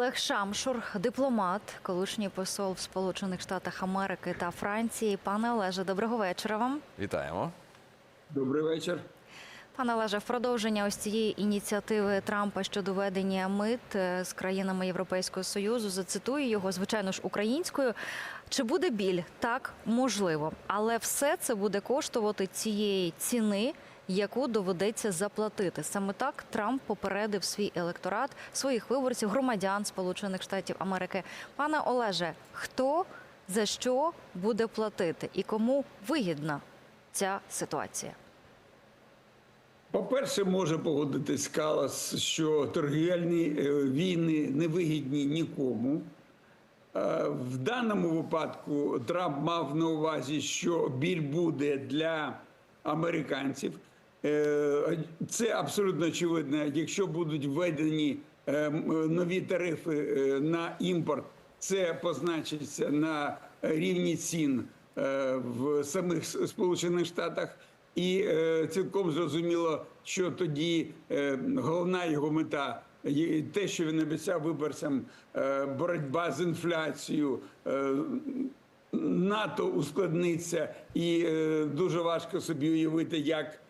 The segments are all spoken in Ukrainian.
Олег Шамшур, дипломат, колишній посол в Сполучених Штатах Америки та Франції. Пане Олеже, доброго вечора вам. Вітаємо. Добрий вечір. Пане Олеже, в продовження ось цієї ініціативи Трампа щодо ведення мит е, з країнами Європейського союзу. Зацитую його, звичайно ж, українською. Чи буде біль? Так, можливо, але все це буде коштувати цієї ціни. Яку доведеться заплатити саме так Трамп попередив свій електорат своїх виборців, громадян Сполучених Штатів Америки. Пане Олеже, хто за що буде платити і кому вигідна ця ситуація? По-перше, може погодитись Калас, що торгівельні е, війни не вигідні нікому. Е, В даному випадку Трамп мав на увазі, що біль буде для американців. Е, Це абсолютно очевидно. Якщо будуть введені е, нові тарифи е, на імпорт, це позначиться на рівні цін в самих Сполучених Штатах. І цілком зрозуміло, що тоді головна його мета те, що він обіцяв виборцям, боротьба з інфляцією. НАТО ускладниться, і дуже важко собі уявити, як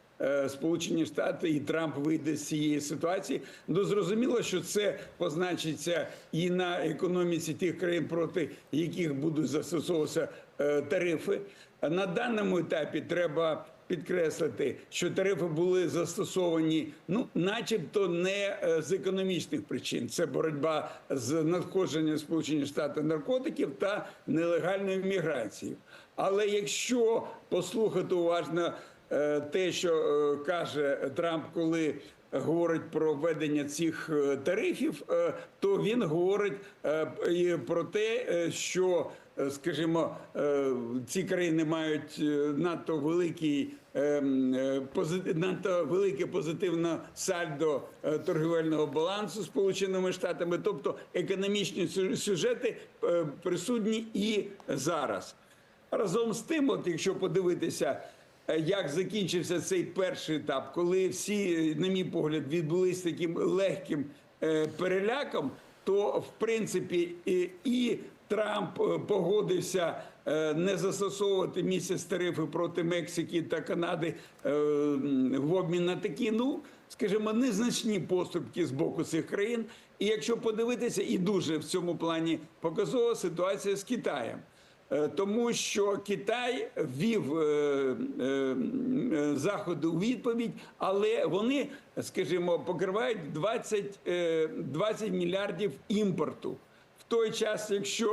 Сполучені Штати і Трамп вийде з цієї ситуації. Ну зрозуміло, що це позначиться і на економіці тих країн, проти яких будуть застосовуватися е, тарифи. На даному етапі треба підкреслити, що тарифи були застосовані, ну, начебто, не е, з економічних причин. Це боротьба з надходженням Сполучені Штати наркотиків та нелегальною міграцією. Але якщо послухати уважно е, те, що е, каже Трамп, коли говорить про введення цих е, тарифів, е, то він говорить е, про те, е, що е, скажімо, е, ці країни мають е, надто великий е, е, надто велике позитивне сальдо е, торгівельного балансу Сполученими Штатами, тобто економічні сюжети е, присутні і зараз. Разом з тим, от якщо подивитися, е, як закінчився цей перший етап, коли всі, на мій погляд, відбулись таким легким е, переляком, то в принципі і, Трамп е, погодився е, не застосовувати місяць тарифи проти Мексики та Канади в обмін на такі, ну скажімо, незначні поступки з боку цих країн. І якщо подивитися, і дуже в цьому плані показова ситуація з Китаєм. Е, Тому що Китай ввів е, е, заходи у відповідь, але вони, скажімо, покривають 20, е, 20 мільярдів імпорту. Той час, якщо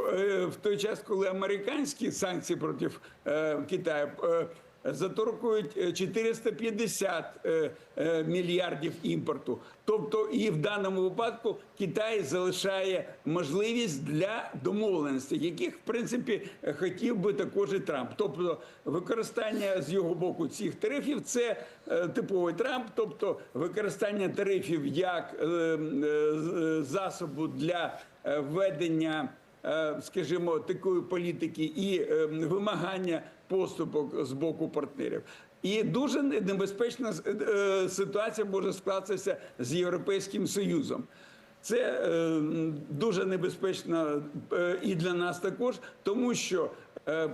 в той час, коли американські санкції проти е, Китаю заторкують е, 450 е, е, мільярдів імпорту. Тобто, і в даному випадку Китай залишає можливість для домовленостей, яких в принципі е, хотів би також і Трамп. Тобто, використання з його боку цих тарифів це е, типовий Трамп, тобто використання тарифів як е, е, засобу для е, введення е, скажімо, такої політики і е, вимагання поступок з боку партнерів. І дуже небезпечна е, ситуація може скластися з Європейським Союзом. Це е, дуже небезпечно е, і для нас також, тому що е,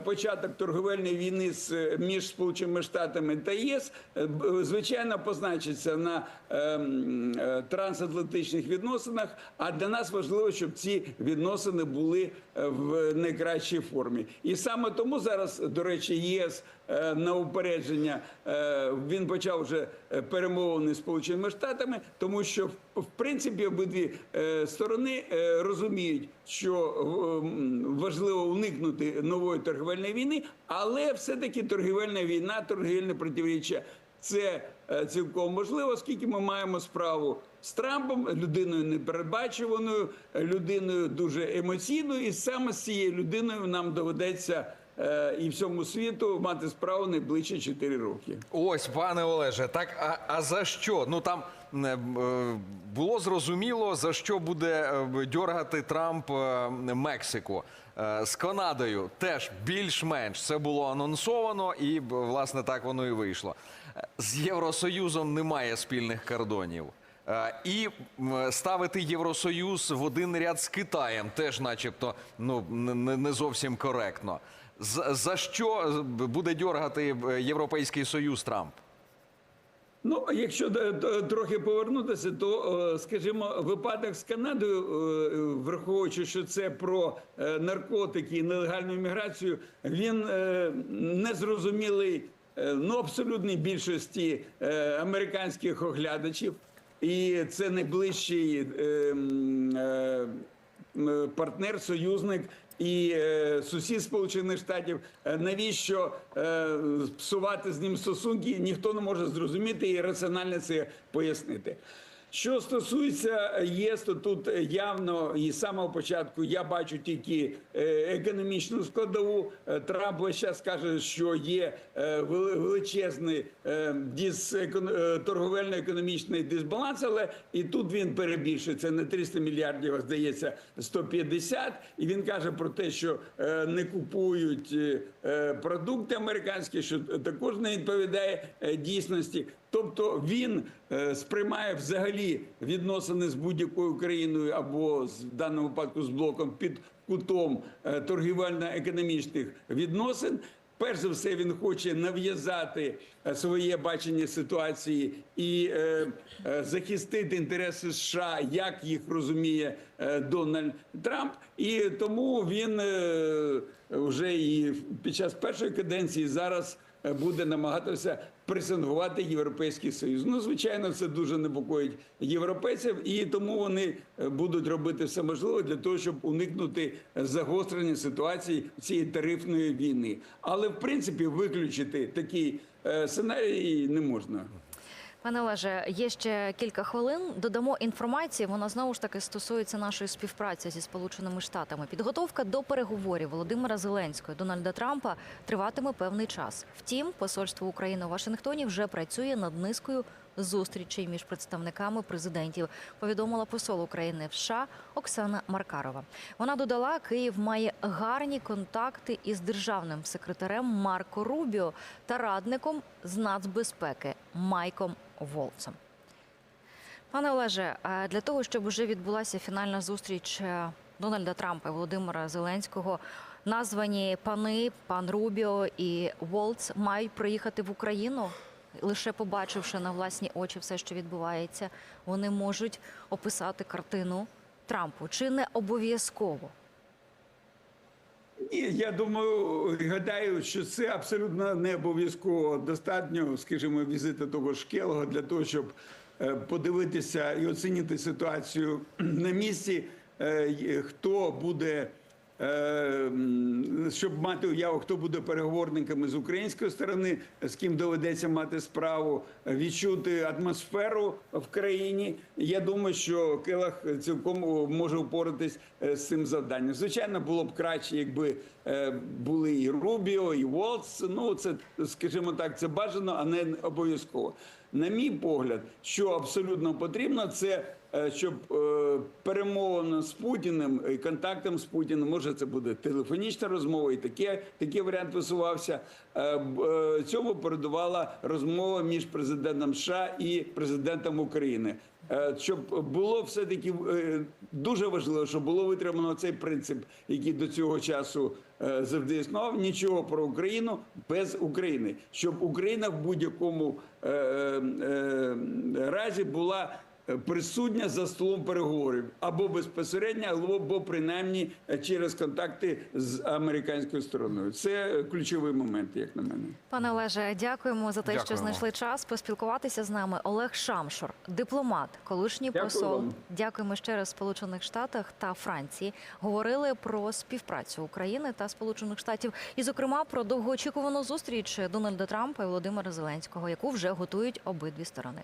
початок торговельної війни е, між Сполученими Штатами та ЄС е, звичайно позначиться на е, е, трансатлантичних відносинах. А для нас важливо, щоб ці відносини були е, в найкращій формі. І саме тому зараз, до речі, ЄС е, на упередження е, він почав вже е, перемовини з Сполученими Штатами, тому що в- принципі обидві е, сторони е, розуміють, що е, важливо уникнути нової торгівельної війни, але все-таки торгівельна війна, торгівельне протиріччя. Це е, цілком можливо, оскільки ми маємо справу з Трампом, людиною непередбачуваною, людиною дуже емоційною, і саме з цією людиною нам доведеться і всьому світу мати справу найближчі 4 роки. Ось, пане Олеже, так а, а за що? Ну там е, е, було зрозуміло, за що буде е, дьоргати Трамп е, Мексику. Е, З Канадою теж більш-менш це було анонсовано, і власне так воно і вийшло. Е, З Євросоюзом немає спільних кордонів. Е, І ставити Євросоюз в один ряд з Китаєм теж, начебто, ну не зовсім коректно. За, що буде дьоргати е, Європейський Союз Трамп? Ну, якщо е, трохи повернутися, то, е, скажімо, випадок з Канадою, враховуючи, що це про наркотики і нелегальну імміграцію, він незрозумілий ну, абсолютній більшості американських оглядачів. І це найближчий партнер, союзник і е, сусід Сполучених Штатів. Е, Навіщо е, псувати з ним стосунки? Ніхто не може зрозуміти і раціонально це пояснити. Що стосується ЄС, то тут явно і з самого початку я бачу тільки е, економічну складову. Е, Трамп час каже, що є е, величезний е, дис, екон- е, торговельно-економічний дисбаланс, але і тут він перебільшує це не 300 мільярдів, а здається 150. І він каже про те, що е, не купують е, е, продукти американські, що також не відповідає е, дійсності. Тобто він е, сприймає взагалі відносини з будь-якою країною або з в даному випадку з блоком під кутом е, торгівельно-економічних відносин. Перш за все, він хоче нав'язати е, своє бачення ситуації і е, захистити інтереси США, як їх розуміє Дональд Трамп. І тому він е, вже і під час першої каденції зараз буде намагатися пресингувати Європейський Союз. Ну, звичайно, це дуже непокоїть європейців, і тому вони е, будуть робити все можливе для того, щоб уникнути загострення ситуації цієї тарифної війни. Але в принципі виключити такий е, сценарій не можна. Пане Олеже, є ще кілька хвилин. Додамо інформації. Вона знову ж таки стосується нашої співпраці зі Сполученими Штатами. Підготовка до переговорів Володимира Зеленського Дональда Трампа триватиме певний час. Втім, посольство України у Вашингтоні вже працює над низкою зустрічей між представниками президентів. Повідомила посол України в США Оксана Маркарова. Вона додала, Київ має гарні контакти із державним секретарем Марко Рубіо та радником з нацбезпеки Майком Волцем. Пане Олеже, для того, щоб вже відбулася фінальна зустріч е, Дональда Трампа і Володимира Зеленського, названі пани, пан Рубіо і Волц мають приїхати в Україну. Лише побачивши на власні очі все, що відбувається, вони можуть описати картину Трампу. Чи не обов'язково? Ні, я думаю, гадаю, що це абсолютно не обов'язково достатньо, скажімо, візиту того ж Келога для того, щоб е, подивитися і оцінити ситуацію на місці, е, хто буде. Е, Щоб мати уяву, хто буде переговорниками з української сторони, з ким доведеться мати справу, відчути атмосферу в країні. Я думаю, що Келах цілком може впоратись е, з цим завданням. Звичайно, було б краще, якби е, були і Рубіо, і Волц. Ну це, скажімо так, це бажано, а не обов'язково. На мій погляд, що абсолютно потрібно, це е, щоб е, перемовина з Путіним і контактом з Путіним, може це буде телефонічна розмова, і таке, такий варіант висувався. Е, е, Цьому передувала розмова між президентом США і президентом України. Е, Щоб було все таки дуже важливо, щоб було витримано цей принцип, який до цього часу е, завжди існував. Нічого про Україну без України, щоб Україна в будь-якому е, е, е, разі була е, присутня за столом переговорів або безпосередньо, або принаймні е, через контакти з американською стороною. Це ключовий момент, як на мене. Пане Олеже, дякуємо за те, що знайшли час поспілкуватися з нами. Олег Шамшур, дипломат, колишній Дякую посол. вам. Дякуємо ще раз Сполучених Штатах та Франції. Говорили про співпрацю України та Сполучених Штатів, і, зокрема, про довгоочікувану зустріч Дональда Трампа і Володимира Зеленського, яку вже готують обидві сторони.